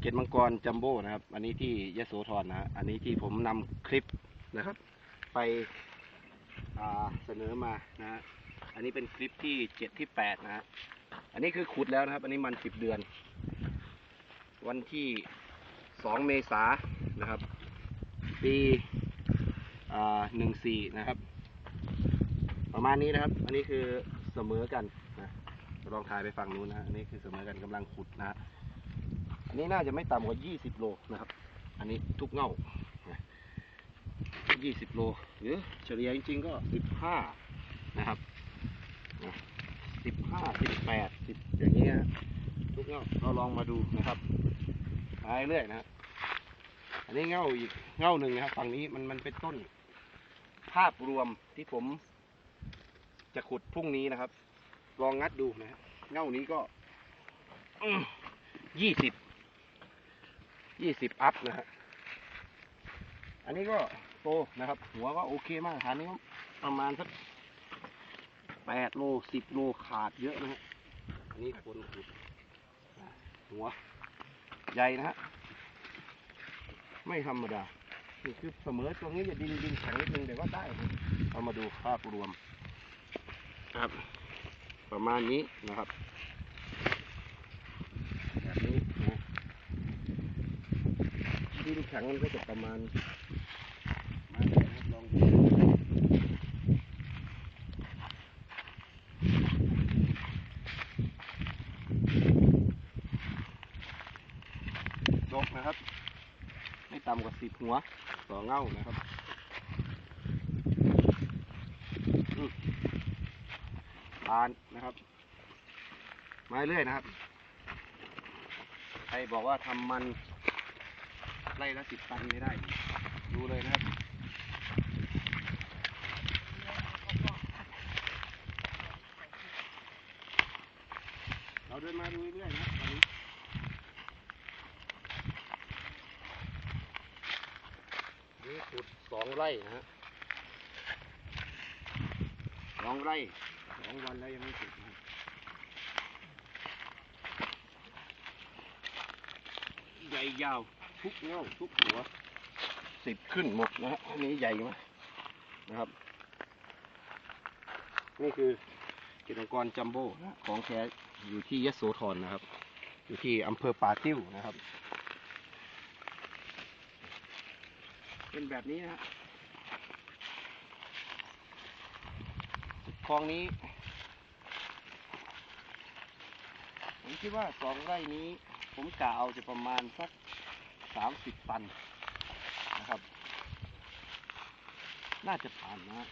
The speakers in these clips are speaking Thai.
เกตมังกรจัมโบ้นะครับ อันนี้ที่ยะโสธรนะฮะอันนี้ที่ผมนำคลิปนะครับ ไปเสนอมานะ อันนี้เป็นคลิปที่เจ็ดที่แปดนะอันนี้คือขุดแล้วนะครับ อันนี้มันสิบเดือน วันที่สองเมษานะครับ ปีหนึ่งสี่นะครับ ประมาณนี้นะครับ อันนี้คือเสมอกันนะลองถ่ายไปฝั่งนู้นนะอันนี้คือเสมอกันกำลังขุดนะฮะ อันนี้น่าจะไม่ต่ำกว่า 20 โลนะครับ อันนี้ทุกเง่า 20 โล หรือเฉลี่ยจริงๆก็ 15 นะครับ 15 18 10 อย่างนี้นะทุกเง่าเราลองมาดูนะครับไปเรื่อยนะอันนี้เง่าอีกเง่าหนึ่งนะครับฝั่งนี้มันมันเป็นต้น ภาพรวมที่ผมจะขุดพรุ่งนี้นะครับ ลองงัดดูนะฮะเง่านี้ก็ยี่สิบ ยี่สิบอัพนะฮะอันนี้ก็โตนะครับ หัวก็โอเคมากฐานนี้ประมาณสักแปดโลสิบโลขาดเยอะนะฮะอันนี้คนขุดหัว ใหญ่นะฮะไม่ธรรมดานี่คือเสมอตรงนี้จะดินดินแข็งนิดนึงแต่ก็ได้เอามาดูภาพรวม ครับ ประมาณนี้นะครับแบบนี้ นะดินแข็งมันก็จะประมาณมาเลยครับลองดูดกนะครับ ไม่ต่ำกว่าสิบหัวต่อเง่านะครับทานนะครับ มาเรื่อยนะครับ ใครบอกว่าทำมัน ไร่ละสิบตันไม่ได้ ดูเลยนะครับเราเดินมาดูเรื่อยๆนะครับตอนนี้นี่ขุดสองไร่นะฮะสองไร่สองวันแล้วยังไม่เสร็จนะครับใหญ่ยาว ทุกเงาทุกหัวสิบขึ้นหมดนะฮะอันนี้ใหญ่มากนะครับ นี่คือกิจกรจัมโบ้นะของแท้อยู่ที่ยโสธรนะครับ อยู่ที่อำเภอป่าติ้วนะครับ เป็นแบบนี้นะฮะคลองนี้ ผมคิดว่าสองไร่นี้ ผมกะเอาจะประมาณสัก สามสิบตันนะครับ น่าจะผ่านนะฮะ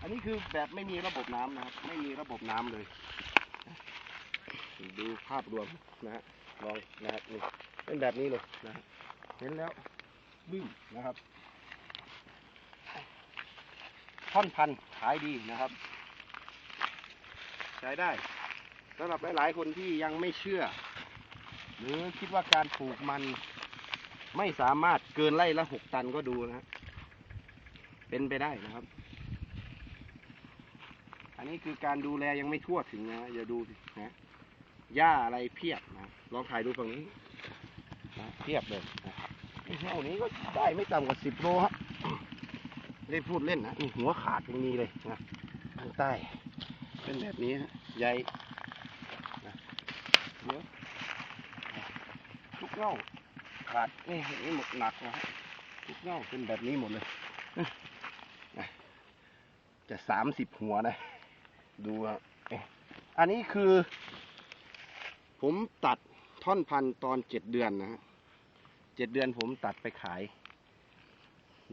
อันนี้คือแบบไม่มีระบบน้ำนะครับ ไม่มีระบบน้ำเลย ดูภาพรวมนะฮะลองนะครับนี่เป็นแบบนี้เลยนะฮะเห็นแล้วบึ้มนะครับท่อนพันธุ์ขายดีนะครับ ใช้ได้สำหรับหลาย ๆ คนที่ยังไม่เชื่อ หรือคิดว่าการปลูกมัน ไม่สามารถเกินไร่ละหกตันก็ดูนะเป็นไปได้นะครับ อันนี้คือการดูแลยังไม่ทั่วถึงนะอย่าดูนะหญ้าอะไรเพียบนะลองถ่ายดูฝั่งนี้นะเพียบเลยนะไอ้เท่านี้ก็ได้ไม่ต่ำกว่าสิบโลครับไม่ได้พูดเล่นนะนี่หัวขาดยังมีเลยนะทางใต้ เป็นแบบนี้ฮะใหญ่นะเดี๋ยวทุกเง่า ขาดนี่นี่หมดหนักนะฮะทุกเง่าเป็นแบบนี้หมดเลยจะสามสิบหัวนะ ดูครับอ๊ะอันนี้คือ ผมตัดท่อนพันตอนเจ็ดเดือนนะฮะเจ็ดเดือนผมตัดไปขาย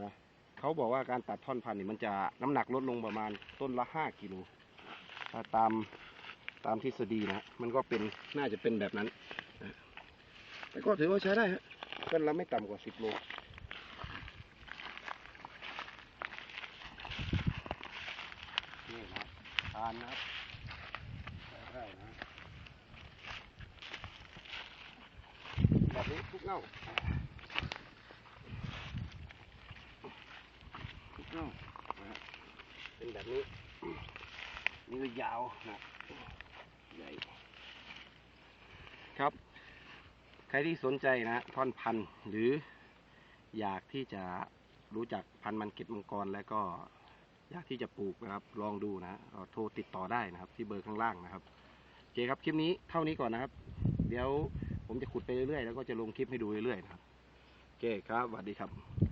นะเขาบอกว่าการตัดท่อนพันนี่มันจะน้ำหนักลดลงประมาณต้นละห้ากิโลถ้าตามตามทฤษฎีนะ มันก็เป็นน่าจะเป็นแบบนั้น แต่ก็ถือว่าใช้ได้ฮะ ต้นละไม่ต่ำกว่าสิบโลนี่นะทานนะครับได้นะแบบนี้ทุกเง่าทุกเง่าเป็นแบบนี้นี่ก็ยาวนะ ใครที่สนใจนะท่อนพันธุ์หรืออยากที่จะรู้จักพันธุ์มันเก็ดมังกร แล้วก็อยากที่จะปลูกนะครับ ลองดูนะเราโทรติดต่อได้นะครับ ที่เบอร์ข้างล่างนะครับโอเคครับคลิปนี้เท่านี้ก่อนนะครับ เดี๋ยวผมจะขุดไปเรื่อยๆแล้วก็จะลงคลิปให้ดูเรื่อยๆนะครับโอเคครับสวัสดีครับ